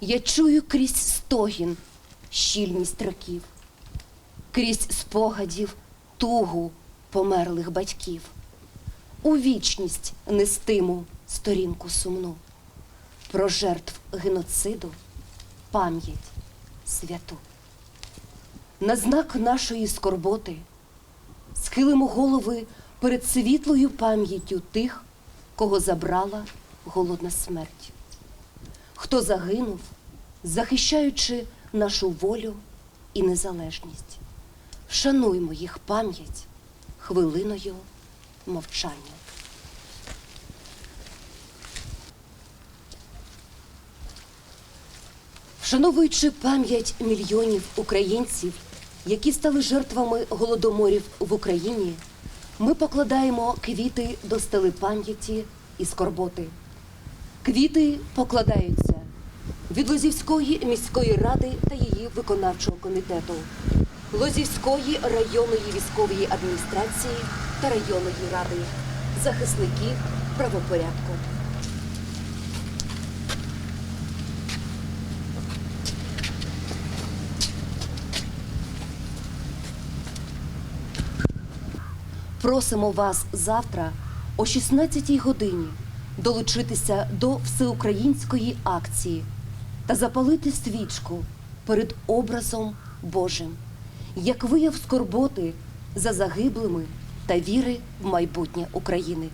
Я чую крізь стогін щільність років, крізь спогадів тугу померлих батьків, у вічність нестиму сторінку сумну, про жертв геноциду пам'ять святу. На знак нашої скорботи схилимо голови перед світлою пам'яттю тих, кого забрала голодна смерть, хто загинув, захищаючи нашу волю і незалежність. Вшануймо їх пам'ять хвилиною мовчання. Вшановуючи пам'ять мільйонів українців, які стали жертвами голодоморів в Україні, ми покладаємо квіти до стели пам'яті і скорботи. Квіти покладаються від Лозівської міської ради та її виконавчого комітету, Лозівської районної військової адміністрації та районної ради, захисників правопорядку. Просимо вас завтра о 16 годині долучитися до всеукраїнської акції та запалити свічку перед образом Божим, як вияв скорботи за загиблими та віри в майбутнє України.